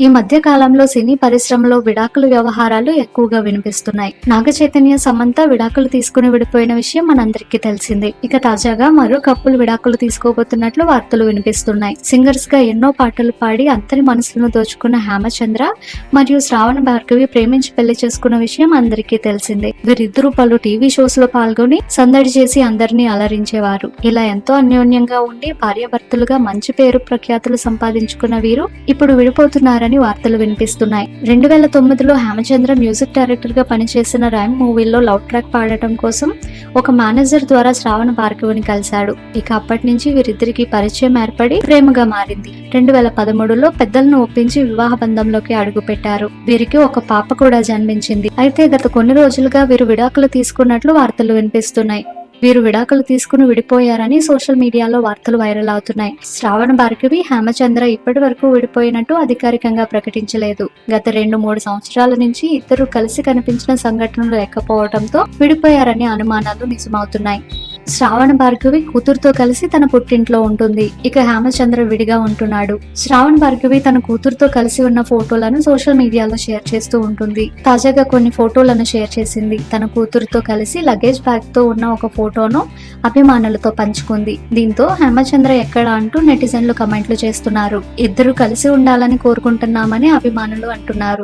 ఈ మధ్య కాలంలో సినీ పరిశ్రమలో విడాకుల వ్యవహారాలు ఎక్కువగా వినిపిస్తున్నాయి. నాగ చైతన్య సమంత విడాకులు తీసుకుని విడిపోయిన విషయం మనందరికీ తెలిసిందే. ఇక తాజాగా మరో కప్పులు విడాకులు తీసుకోబోతున్నట్లు వార్తలు వినిపిస్తున్నాయి. సింగర్స్గా ఎన్నో పాటలు పాడి అందరి మనసులను దోచుకున్న హేమచంద్ర మరియు శ్రావణ భార్గవి ప్రేమించి పెళ్ళి చేసుకున్న విషయం అందరికీ తెలిసిందే. వీరిద్దరూ పలు టీవీ షోస్లో పాల్గొని సందడి చేసి అందరినీ అలరించేవారు. ఇలా ఎంతో అన్యోన్యంగా ఉండి భార్యాభర్తలుగా మంచి పేరు ప్రఖ్యాతులు సంపాదించుకున్న వీరు ఇప్పుడు విడిపోతున్నారు. చేస్తున్నారని వార్తలు వినిపిస్తున్నాయి. రెండు వేల తొమ్మిదిలో హేమచంద్ర మ్యూజిక్ డైరెక్టర్గా పనిచేసిన రైమ్ మూవీలో లవ్ ట్రాక్ పాడటం కోసం ఒక మేనేజర్ ద్వారా శ్రావణ భార్గవిని కలిశాడు. ఇక అప్పటి నుంచి వీరిద్దరికి పరిచయం ఏర్పడి ప్రేమగా మారింది. రెండు వేల పదమూడులో పెద్దలను ఒప్పించి వివాహ బంధంలోకి అడుగు పెట్టారు వీరికి ఒక పాప కూడా జన్మించింది. అయితే గత కొన్ని రోజులుగా వీరు విడాకులు తీసుకున్నట్లు వార్తలు వినిపిస్తున్నాయి. వీరు విడాకులు తీసుకుని విడిపోయారని సోషల్ మీడియాలో వార్తలు వైరల్ అవుతున్నాయి. శ్రావణ భార్గవి హేమచంద్ర ఇప్పటి వరకు విడిపోయినట్టు అధికారికంగా ప్రకటించలేదు. గత రెండు మూడు సంవత్సరాల నుంచి ఇద్దరు కలిసి కనిపించిన సంఘటనలు లేకపోవడంతో విడిపోయారనే అనుమానాలు నిజమవుతున్నాయి. శ్రావణ భార్గవి కూతురుతో కలిసి తన పుట్టింట్లో ఉంటుంది. ఇక హేమచంద్ర విడిగా ఉంటున్నాడు. శ్రావణ్ భార్గవి తన కూతురుతో కలిసి ఉన్న ఫోటోలను సోషల్ మీడియాలో షేర్ చేస్తూ ఉంటుంది. తాజాగా కొన్ని ఫోటోలను షేర్ చేసింది. తన కూతురుతో కలిసి లగేజ్ బ్యాగ్తో ఉన్న ఒక ఫోటోను అభిమానులతో పంచుకుంది. దీంతో హేమచంద్ర ఎక్కడ అంటూ నెటిజన్లు కమెంట్లు చేస్తున్నారు. ఇద్దరు కలిసి ఉండాలని కోరుకుంటున్నామని అభిమానులు అంటున్నారు.